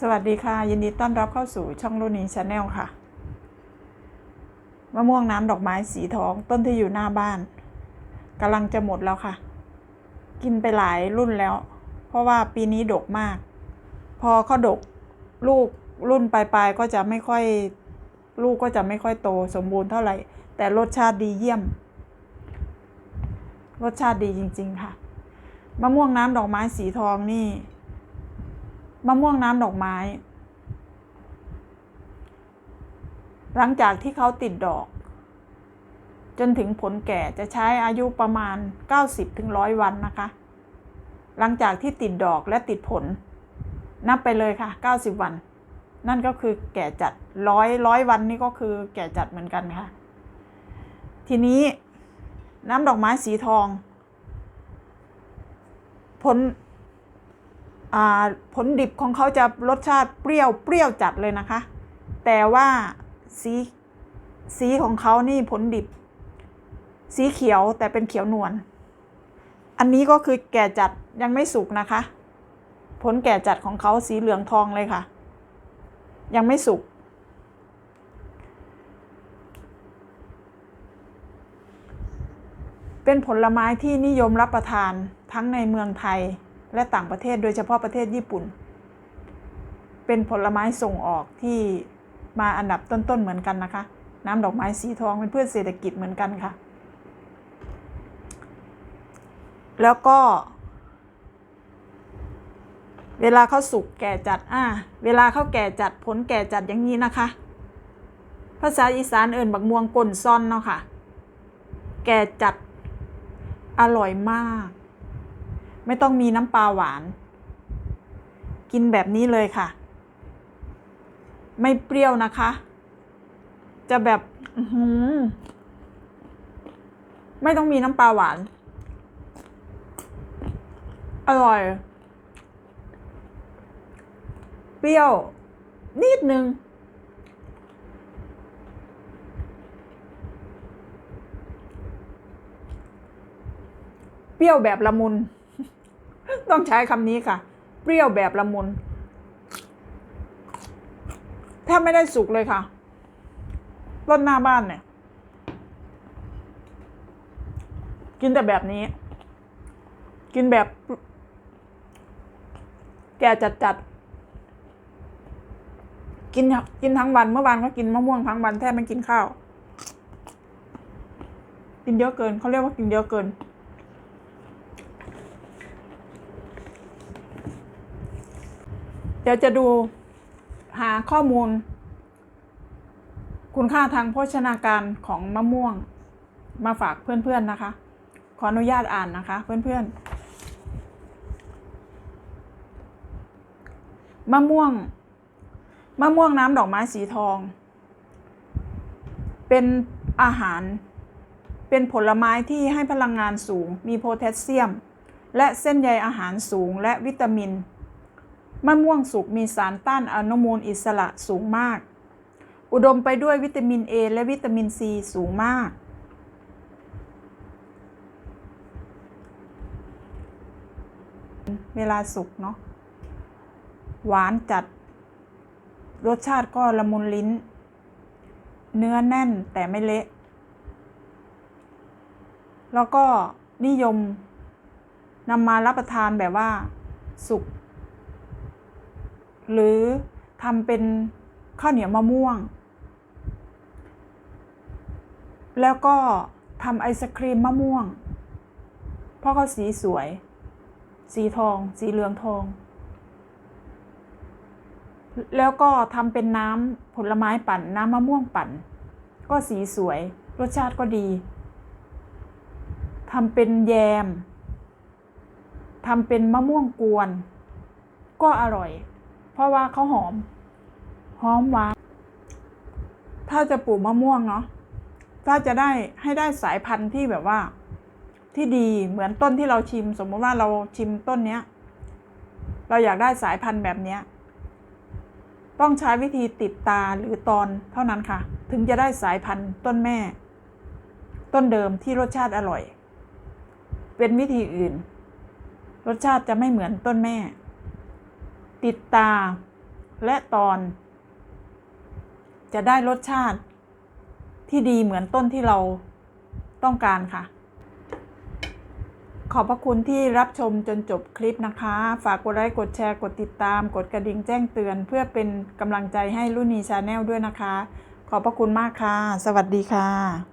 สวัสดีค่ะ ยินดีต้อนรับเข้าสู่ช่องรุ่นีชาแนลค่ะมะม่วงน้ำดอกไม้สีทองต้นที่อยู่หน้าบ้านกำลังจะหมดแล้วค่ะ กินไปหลายรุ่นแล้ว เพราะว่าปีนี้ดกมาก พอเขาดกลูกรุ่นปลายๆก็จะไม่ค่อยลูกก็จะไม่ค่อยโตสมบูรณ์เท่าไหร่ แต่รสชาติดีเยี่ยม รสชาติดีจริง ๆ ค่ะมะม่วงน้ำดอกไม้สีทองนี่ มะม่วงน้ำดอกไม้ หลังจากที่เขาติดดอก จนถึงผลแก่จะใช้อายุประมาณ 90ถึง100วันนะคะ หลังจากที่ติดดอกและติดผล นับไปเลยค่ะ 90 วัน นั่นก็คือแก่จัดร้อยร้อยวันนี่ก็คือแก่จัดเหมือนกันค่ะ ทีนี้น้ำดอกไม้สีทอง ผล ผลดิบของเขาจะรสชาติเปรี้ยวเปรี้ยวจัดเลยนะคะ แต่ว่าสีสีของเขานี่ผลดิบ สีเขียวแต่เป็นเขียวนวล อันนี้ก็คือแก่จัดยังไม่สุกนะคะ ผลแก่จัดของเขาสีเหลืองทองเลยค่ะ ยังไม่สุก เป็นผลไม้ที่นิยมรับประทานทั้งในเมืองไทย และต่างประเทศโดยเฉพาะประเทศญี่ปุ่น เป็นผลไม้ส่งออกที่มาอันดับต้นๆเหมือนกันนะคะ น้ำดอกไม้สีทองเป็นพืชเศรษฐกิจเหมือนกันค่ะ แล้วก็ เวลาเขาสุกแก่จัดอ่าเวลาเขาแก่จัดผลแก่จัดอย่างนี้นะคะ ภาษาอีสานเอิ่นบักม่วงก่นซ่อนเนาะค่ะ แก่จัดอร่อยมาก ไม่ต้องมีน้ำปลาหวาน กินแบบนี้เลยค่ะ ไม่เปรี้ยวนะคะ จะแบบไม่ต้องมีน้ำปลาหวาน อร่อย เปรี้ยว นิดนึงเปรี้ยวแบบละมุน ต้องใช้คำนี้ค่ะ เปรี้ยวแบบละมุนแทบไม่ได้สุกเลยค่ะ ต้นหน้าบ้านเนี่ย กินแต่แบบนี้ กินแบบ แก่จัดจัดกินกินทั้งวันเมื่อวานก็กินมะม่วงทั้งวันแทบไม่กินข้าว กินเยอะเกินเขาเรียกว่ากินเยอะเกิน เดี๋ยวจะดูหาข้อมูล คุณค่าทางโภชนาการของมะม่วงมาฝากเพื่อนๆนะคะ ขออนุญาตอ่านนะคะเพื่อนๆ มะม่วง มะม่วงน้ำดอกไม้สีทอง เป็นอาหาร เป็นผลไม้ที่ให้พลังงานสูง มีโพแทสเซียม และเส้นใยอาหารสูงและวิตามิน มะม่วงสุกมีสารต้านอนุมูลอิสระสูงมาก อุดมไปด้วยวิตามิน A และวิตามิน C สูงมาก เวลาสุกเนาะ หวานจัด รสชาติก็ละมุนลิ้น เนื้อแน่นแต่ไม่เละ แล้วก็นิยมนำมารับประทานแบบว่าสุก หรือทำเป็นข้าวเหนียวมะม่วง แล้วก็ทำไอศครีมมะม่วง เพราะเขาสีสวย สีทอง สีเหลืองทอง แล้วก็ทำเป็นน้ำผลไม้ปั่น น้ำมะม่วงปั่น ก็สีสวย รสชาติก็ดีทำเป็นแยมทำเป็นมะม่วงกวน ก็อร่อย ราะว่าเขาหอม หอมหวาน ถ้าจะปลูกมะม่วงเนาะถ้าจะได้ให้ได้สายพันธุ์ที่แบบว่า ที่ดีเหมือนต้นที่เราชิม สมมติว่าเราชิมต้นเนี้ย เราอยากได้สายพันธุ์แบบเนี้ย ต้องใช้วิธีติดตาหรือตอนเท่านั้นค่ะ ถึงจะได้สายพันธุ์ต้นแม่ ต้นเดิมที่รสชาติอร่อย เป็นวิธีอื่น รสชาติจะไม่เหมือนต้นแม่ ติดตา และตอน จะได้รสชาติที่ดีเหมือนต้นที่เราต้องการค่ะ ขอบพระคุณที่รับชมจนจบคลิปนะคะ ฝากกดไลค์กดแชร์กดติดตาม กดกระดิ่งแจ้งเตือน เพื่อเป็นกำลังใจให้รุ่นนีชาแนลด้วยนะคะ ขอบพระคุณมากค่ะ สวัสดีค่ะ